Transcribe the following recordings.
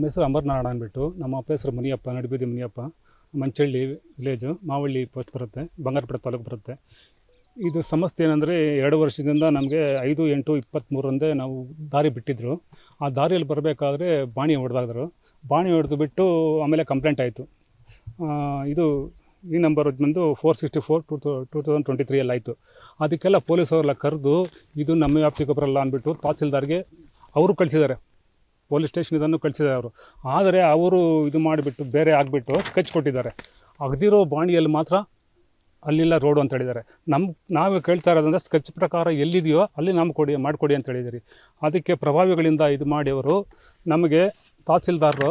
ನಮ್ಮ ಹೆಸರು ಅಂಬರ್ನಾರಾಯಣ ಅಂದ್ಬಿಟ್ಟು, ನಮ್ಮ ಅಪ್ಪ ಹೆಸರು ಮುನಿಯಪ್ಪ, ನಡುಬೀದಿ ಮುನಿಯಪ್ಪ, ಮಂಚಳ್ಳಿ ವಿಲೇಜು ಮಾವಳ್ಳಿ ಪೋಸ್ಟ್ ಬರುತ್ತೆ, ಬಂಗಾರಪೇಟೆ ತಾಲೂಕು ಬರುತ್ತೆ. ಇದು ಸಮಸ್ಯೆ ಏನಂದರೆ, ಎರಡು ವರ್ಷದಿಂದ ನಮಗೆ ಐದು, ಎಂಟು ಇಪ್ಪತ್ತ್ಮೂರಂದೇ ನಾವು ದಾರಿ ಬಿಟ್ಟಿದ್ದರು ಆ ದಾರಿಯಲ್ಲಿ ಬರಬೇಕಾದ್ರೆ ಬಾಣಿ ಹೊಡೆದಾದ್ರು. ಬಾಣಿ ಹೊಡೆದು ಬಿಟ್ಟು ಆಮೇಲೆ ಕಂಪ್ಲೇಂಟ್ ಆಯಿತು. ಇದು ಈ ನಂಬರ್ ಬಂದು four sixty four to two thousand twenty ತ್ರೀಯಲ್ಲಿ ಆಯಿತು. ಅದಕ್ಕೆಲ್ಲ ಪೊಲೀಸವರೆಲ್ಲ ಕರೆದು, ಇದು ನಮ್ಮ ವ್ಯಾಪ್ತಿಗೆ ಬರಲ್ಲ ಅಂದ್ಬಿಟ್ಟು ತಹಸೀಲ್ದಾರ್ಗೆ ಅವರು ಕಳಿಸಿದ್ದಾರೆ. ಪೊಲೀಸ್ ಸ್ಟೇಷನ್ ಇದನ್ನು ಕಳಿಸಿದ್ದಾರೆ ಅವರು. ಆದರೆ ಅವರು ಇದು ಮಾಡಿಬಿಟ್ಟು ಬೇರೆ ಆಗಿಬಿಟ್ಟು ಸ್ಕೆಚ್ ಕೊಟ್ಟಿದ್ದಾರೆ. ಅಗದಿರೋ ಬಾಣಿಯಲ್ಲಿ ಮಾತ್ರ ಅಲ್ಲಿಲ್ಲ ರೋಡು ಅಂತ ಹೇಳಿದ್ದಾರೆ. ನಮ್ಮ ನಾವು ಕೇಳ್ತಾ ಇರೋದಂದ್ರೆ ಸ್ಕೆಚ್ ಪ್ರಕಾರ ಎಲ್ಲಿದೆಯೋ ಅಲ್ಲಿ ನಮ್ಗೆ ಕೊಡಿ, ಮಾಡಿಕೊಡಿ ಅಂತ ಹೇಳಿದಿರಿ ಅದಕ್ಕೆ ಪ್ರಭಾವಿಗಳಿಂದ ಇದು ಮಾಡಿ ಅವರು ನಮಗೆ ತಹಸೀಲ್ದಾರರು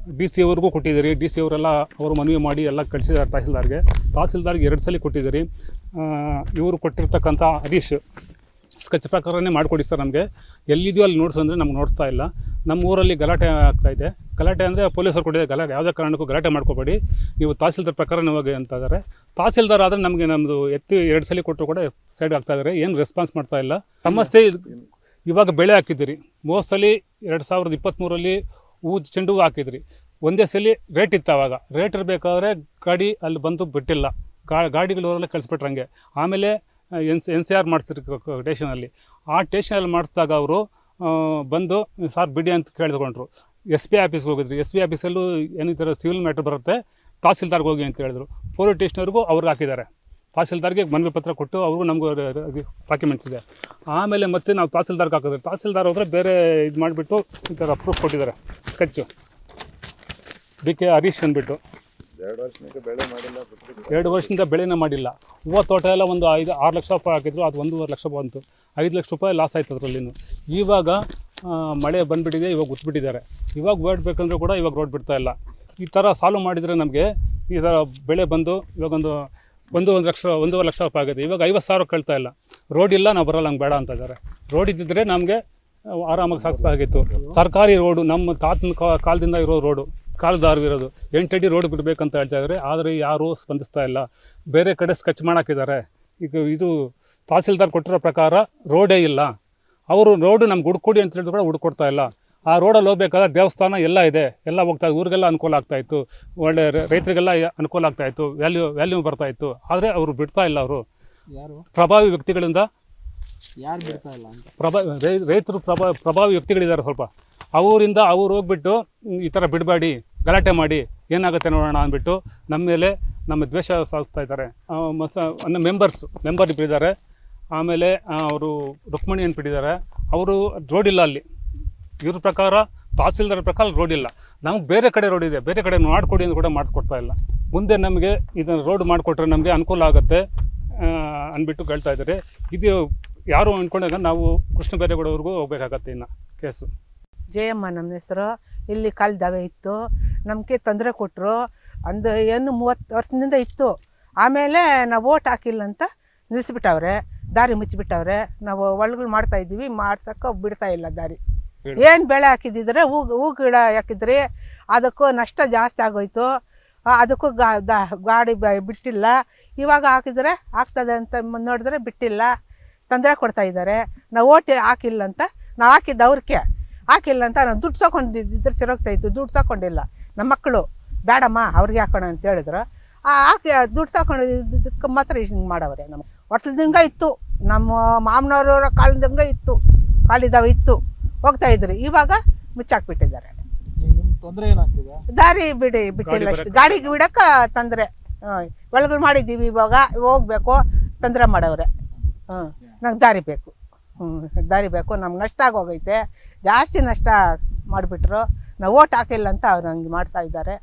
ಡಿ ಸಿ ಅವ್ರಿಗೂ ಕೊಟ್ಟಿದ್ದೀರಿ, ಡಿ ಸಿ ಅವರೆಲ್ಲ ಅವರು ಮನವಿ ಮಾಡಿ ಎಲ್ಲ ಕಳಿಸಿದ್ದಾರೆ ತಹಸೀಲ್ದಾರ್ಗೆ. ತಹಸೀಲ್ದಾರ್ಗೆ ಎರಡು ಸಲ ಕೊಟ್ಟಿದ್ದೀರಿ. ಇವರು ಕೊಟ್ಟಿರ್ತಕ್ಕಂಥ ಹರೀಶ್ ಸ್ಕೆಚ್ ಪ್ರಕಾರನೇ ಮಾಡಿಕೊಡಿ ಸರ್ ನಮಗೆ. ಎಲ್ಲಿದೆಯೋ ಅಲ್ಲಿ ನೋಡ್ಸು ಅಂದರೆ ನಮ್ಗೆ ನೋಡ್ತಾ ಇಲ್ಲ. ನಮ್ಮ ಊರಲ್ಲಿ ಗಲಾಟೆ ಆಗ್ತಾಯಿದೆ ಗಲಾಟೆ ಅಂದರೆ ಪೊಲೀಸರು ಕೊಟ್ಟಿದೆ ಗಲಾಟೆ. ಯಾವುದೇ ಕಾರಣಕ್ಕೂ ಗಲಾಟೆ ಮಾಡ್ಕೋಬೇಡಿ. ನೀವು ತಹಸೀಲ್ದಾರ್ ಪ್ರಕಾರನೇ ಹೋಗಿ ಅಂತ ಇದ್ದಾರೆ. ತಹಸೀಲ್ದಾರ್ ಆದರೆ ನಮಗೆ ನಮ್ಮದು ಎತ್ತಿ ಎರಡು ಸಲ ಕೊಟ್ಟರು ಕೂಡ ಸೈಡ್ ಆಗ್ತಾ ಇದ್ದಾರೆ ಏನು ರೆಸ್ಪಾನ್ಸ್ ಮಾಡ್ತಾ ಇಲ್ಲ. ಸಮಸ್ಯೆ ಇವಾಗ ಬೆಳೆ ಹಾಕಿದ್ದೀರಿ. ಮೂವತ್ತು ಸಲ ಎರಡು ಸಾವಿರದ ಇಪ್ಪತ್ತ್ಮೂರಲ್ಲಿ ಹೂ ಚೆಂಡು ಹಾಕಿದ್ರಿ. ಒಂದೇ ಸಲ ರೇಟ್ ಇತ್ತು ಆವಾಗ ರೇಟ್ ಇರಬೇಕಾದ್ರೆ ಗಾಡಿ ಅಲ್ಲಿ ಬಂದು ಬಿಟ್ಟಿಲ್ಲ. ಗಾ, ಗಾಡಿಗಳವರೆಲ್ಲ ಕಳಿಸ್ಬಿಟ್ರೆ ಹಂಗೆ. ಆಮೇಲೆ ಎನ್ ಎನ್ ಸಿ ಆರ್ ಮಾಡಿಸಿದ್ರು ಟೇಷನಲ್ಲಿ ಆ ಟೇಷನಲ್ಲಿ ಮಾಡಿಸಿದಾಗ ಅವರು ಬಂದು, ಸಾರ್ ಬಿಡಿ ಅಂತ ಕೇಳಿದ್ಕೊಂಡ್ರು. ಎಸ್ ಬಿ ಆಫೀಸ್ಗೆ ಹೋಗಿದ್ರು. ಎಸ್ ಬಿ ಆಫೀಸಲ್ಲೂ ಏನು ಥರ ಸಿವಿಲ್ ಮ್ಯಾಟ್ರ್ ಬರುತ್ತೆ, ತಹಸೀಲ್ದಾರ್ಗೆ ಹೋಗಿ ಅಂತ ಹೇಳಿದ್ರು. ಪೊಲೀಸ್ ಸ್ಟೇಷನವ್ರಿಗೂ ಅವ್ರಿಗೆ ಹಾಕಿದ್ದಾರೆ. ತಹಸೀಲ್ದಾರ್ಗೆ ಮನವಿ ಪತ್ರ ಕೊಟ್ಟು ಅವರು ನಮ್ಗೆ ಡಾಕ್ಯುಮೆಂಟ್ಸ್ ಇದೆ. ಆಮೇಲೆ ಮತ್ತೆ ನಾವು ತಹಸೀಲ್ದಾರ್ಗೆ ಹಾಕಿದ್ರೆ ತಹಸೀಲ್ದಾರ್ ಹೋದರೆ ಬೇರೆ ಇದು ಮಾಡಿಬಿಟ್ಟು ಈ ಥರ ಪ್ರೂಫ್ ಕೊಟ್ಟಿದ್ದಾರೆ. ಸ್ಕೆಚ್ಚು ಡಿ ಕೆ ಹರೀಶ್ ಅಂದ್ಬಿಟ್ಟು. ಎರಡು ವರ್ಷದಿಂದ ಬೆಳೆನೇ ಮಾಡಿಲ್ಲ. ಹೂವು ತೋಟ ಎಲ್ಲ ಒಂದು ಐದು ಆರು ಲಕ್ಷ ರೂಪಾಯಿ ಹಾಕಿದ್ರು ಅದು ಒಂದೂವರೆ ಲಕ್ಷ ಬಂತು. ಐದು ಲಕ್ಷ ರೂಪಾಯಿ ಲಾಸ್ ಆಯ್ತು ಅದರಲ್ಲಿನೂ ಇವಾಗ ಮಳೆ ಬಂದುಬಿಟ್ಟಿದೆ ಇವಾಗ ಉತ್ಬಿಟ್ಟಿದ್ದಾರೆ ಇವಾಗ ರೋಡ್ ಬೇಕಂದ್ರೂ ಕೂಡ ಇವಾಗ ರೋಡ್ ಬಿಡ್ತಾ ಇಲ್ಲ. ಈ ಥರ ಸಾಲ್ವ್ ಮಾಡಿದರೆ ನಮಗೆ ಈ ಥರ ಬೆಳೆ ಬಂದು ಇವಾಗೊಂದು ಒಂದು ಒಂದು ಲಕ್ಷ, ಒಂದೂವರೆ ಲಕ್ಷ ರೂಪಾಯಿ ಆಗಿದೆ ಇವಾಗ ಐವತ್ತು ಸಾವಿರ ಕಳ್ತಾ ಇಲ್ಲ. ರೋಡ್ ಇಲ್ಲ, ನಾವು ಬರೋಲ್ಲ ಹಂಗೆ ಬೇಡ ಅಂತ ಇದ್ದಾರೆ. ರೋಡ್ ಇದ್ದಿದ್ರೆ ನಮಗೆ ಆರಾಮಾಗಿ ಸಾಗಿಸ್ಬೇಕಾಗಿತ್ತು ಸರ್ಕಾರಿ ರೋಡು, ನಮ್ಮ ತಾತನ ಕಾಲದಿಂದ ಇರೋ ರೋಡು ಕಾಲದಾರು ಇರೋದು. ಎಂಟಡಿ ರೋಡ್ ಬಿಡಬೇಕಂತ ಹೇಳ್ತಾ ಇದ್ದಾರೆ ಆದರೆ ಯಾರೂ ಸ್ಪಂದಿಸ್ತಾ ಇಲ್ಲ. ಬೇರೆ ಕಡೆ ಸ್ಕೆಚ್ ಮಾಡೋಕ್ಕಿದ್ದಾರೆ ಈಗ ಇದು ತಹಸೀಲ್ದಾರ್ ಕೊಟ್ಟಿರೋ ಪ್ರಕಾರ ರೋಡೇ ಇಲ್ಲ. ಅವರು ರೋಡು ನಮ್ಗೆ ಹುಡ್ಕೊಡಿ ಅಂತ ಹೇಳಿದ್ರು ಕೂಡ ಹುಡ್ಕೊಡ್ತಾ ಇಲ್ಲ. ಆ ರೋಡಲ್ಲಿ ಹೋಗ್ಬೇಕಾದ್ರೆ ದೇವಸ್ಥಾನ ಎಲ್ಲ ಇದೆ. ಎಲ್ಲ ಹೋಗ್ತಾ ಊರಿಗೆಲ್ಲ ಅನುಕೂಲ ಆಗ್ತಾ ಇತ್ತು. ಒಳ್ಳೆ ರೈತರಿಗೆಲ್ಲ ಅನುಕೂಲ ಆಗ್ತಾ ಇತ್ತು. ವ್ಯಾಲ್ಯೂ ವ್ಯಾಲ್ಯೂ ಬರ್ತಾ ಇತ್ತು. ಆದರೆ ಅವರು ಬಿಡ್ತಾ ಇಲ್ಲ ಅವರು. ಯಾರು? ಪ್ರಭಾವಿ ವ್ಯಕ್ತಿಗಳಿಂದ ಯಾರು ಬಿಡ್ತಾ ಇಲ್ಲ ಅಂತ? ಪ್ರಭಾ ರೈತರು ಪ್ರಭಾ ಪ್ರಭಾವಿ ವ್ಯಕ್ತಿಗಳಿದ್ದಾರೆ ಸ್ವಲ್ಪ. ಅವರಿಂದ ಅವ್ರು ಹೋಗ್ಬಿಟ್ಟು ಈ ಥರ ಬಿಡಬೇಡಿ ಗಲಾಟೆ ಮಾಡಿ ಏನಾಗುತ್ತೆ ನೋಡೋಣ ಅಂದ್ಬಿಟ್ಟು ನಮ್ಮ ಮೇಲೆ ನಮ್ಮ ದ್ವೇಷ ಸಾಧಿಸ್ತಾ ಇದ್ದಾರೆ. ಮತ್ತು ಮೆಂಬರ್ಸ್ ಮೆಂಬರ್ ಬಿಟ್ಟಿದ್ದಾರೆ ಆಮೇಲೆ ಅವರು ರುಕ್ಮಣಿ ಅನ್ಬಿಟ್ಟಿದ್ದಾರೆ ಅವರು ರೋಡಿಲ್ಲ ಇಲ್ಲ ಅಲ್ಲಿ. ಇವ್ರ ಪ್ರಕಾರ, ತಹಸೀಲ್ದಾರ್ ಪ್ರಕಾರ ರೋಡ್ ಇಲ್ಲ. ನಮ್ಗೆ ಬೇರೆ ಕಡೆ ರೋಡ್ ಇದೆ. ಬೇರೆ ಕಡೆ ಮಾಡಿಕೊಡಿ ಅಂತ ಕೂಡ ಮಾಡಿಕೊಡ್ತಾ ಇಲ್ಲ. ಮುಂದೆ ನಮಗೆ ಇದನ್ನು ರೋಡ್ ಮಾಡಿಕೊಟ್ರೆ ನಮಗೆ ಅನುಕೂಲ ಆಗುತ್ತೆ ಅನ್ಬಿಟ್ಟು ಕೇಳ್ತಾ ಇದ್ದಾರೆ. ಇದು ಯಾರು ಅಂದ್ಕೊಂಡಾಗ ನಾವು ಕೃಷ್ಣ ಬೇರೆಗೌಡವ್ರಿಗೂ ಹೋಗ್ಬೇಕಾಗತ್ತೆ ಇನ್ನು ಕೇಸು. ಜಯಮ್ಮ ನಮ್ಮ ಹೆಸರು. ಇಲ್ಲಿ ಕಾಲು ದವೆ ಇತ್ತು. ನಮಗೆ ತೊಂದರೆ ಕೊಟ್ಟರು ಅಂದ ಏನು ಮೂವತ್ತು ವರ್ಷದಿಂದ ಇತ್ತು. ಆಮೇಲೆ ನಾವು ಓಟ್ ಹಾಕಿಲ್ಲ ಅಂತ ನಿಲ್ಲಿಸ್ಬಿಟ್ಟವ್ರೆ ದಾರಿ ಮುಚ್ಚಿಬಿಟ್ಟವ್ರೆ. ನಾವು ಒಳಗಳು ಮಾಡ್ತಾ ಇದ್ದೀವಿ. ಮಾಡ್ಸಕ್ಕೆ ಬಿಡ್ತಾ ಇಲ್ಲ ದಾರಿ. ಏನು ಬೆಳೆ ಹಾಕಿದ್ದಿದ್ರೆ ಹೂ ಹೂ ಗಿಡ ಹಾಕಿದ್ರಿ ಅದಕ್ಕೂ ನಷ್ಟ ಜಾಸ್ತಿ ಆಗೋಯ್ತು. ಅದಕ್ಕೂ ಗಾ ಗಾಡಿ ಬಿಟ್ಟಿಲ್ಲ. ಇವಾಗ ಹಾಕಿದ್ರೆ ಆಗ್ತದೆ ಅಂತ ನೋಡಿದ್ರೆ ಬಿಟ್ಟಿಲ್ಲ. ತೊಂದರೆ ಕೊಡ್ತಾ ಇದ್ದಾರೆ. ನಾವು ಓಟಿ ಹಾಕಿಲ್ಲ ಅಂತ ನಾವು ಹಾಕಿದ್ದು ಅವ್ರಿಗೆ ಹಾಕಿಲ್ಲ ಅಂತ ನಾವು ದುಡ್ಡು ತಗೊಂಡಿದ್ದರೆ ಸಿರೋಗ್ತಾ ಇತ್ತು ದುಡ್ಡು ತಗೊಂಡಿಲ್ಲ. ನಮ್ಮ ಮಕ್ಕಳು ಬೇಡಮ್ಮ, ಅವ್ರಿಗೆ ಹಾಕೋಣ ಅಂತ ಹೇಳಿದ್ರು. ಆ, ಹಾಕಿ ದುಡ್ಡು ತಗೊಂಡಿದ್ದಕ್ಕೆ ಮಾತ್ರ ಹಿಂಗೆ ಮಾಡವ್ರೆ ನಮ್ಮ ವರ್ಷದಿಂದ ಇತ್ತು. ನಮ್ಮ ಮಾಮನವ್ರವ್ರ ಕಾಲದಂಗೆ ಇತ್ತು. ಕಾಲಿದಾವ ಇತ್ತು. ಹೋಗ್ತಾ ಇದ್ರು. ಇವಾಗ ಮುಚ್ಚಾಕ್ಬಿಟ್ಟಿದ್ದಾರೆ. ಬಿಟ್ಟಿದ್ದಾರೆ ನಿಮ್ಗೆ ತೊಂದರೆ ಏನಾಗ್ತಿದೆ? ದಾರಿ ಬಿಡಿ ಬಿಟ್ಟಿಲ್ಲ ಅಷ್ಟು. ಗಾಡಿಗೆ ಬಿಡಕ್ಕ ತೊಂದರೆ. ಒಳಗಳು ಮಾಡಿದ್ದೀವಿ ಇವಾಗ ಹೋಗ್ಬೇಕು ತೊಂದರೆ ಮಾಡವ್ರೆ. ಹ್ಞೂ ನಂಗೆ ದಾರಿ ಬೇಕು. ಹ್ಞೂ ದಾರಿ ಬೇಕು. ನಮ್ಗೆ ನಷ್ಟ ಆಗೋಗೈತೆ. ಜಾಸ್ತಿ ನಷ್ಟ ಮಾಡಿಬಿಟ್ರು. ನಾವು ಓಟ್ ಹಾಕಿಲ್ಲ ಅಂತ ಅವ್ರು ಹಂಗೆ ಮಾಡ್ತಾ ಇದ್ದಾರೆ.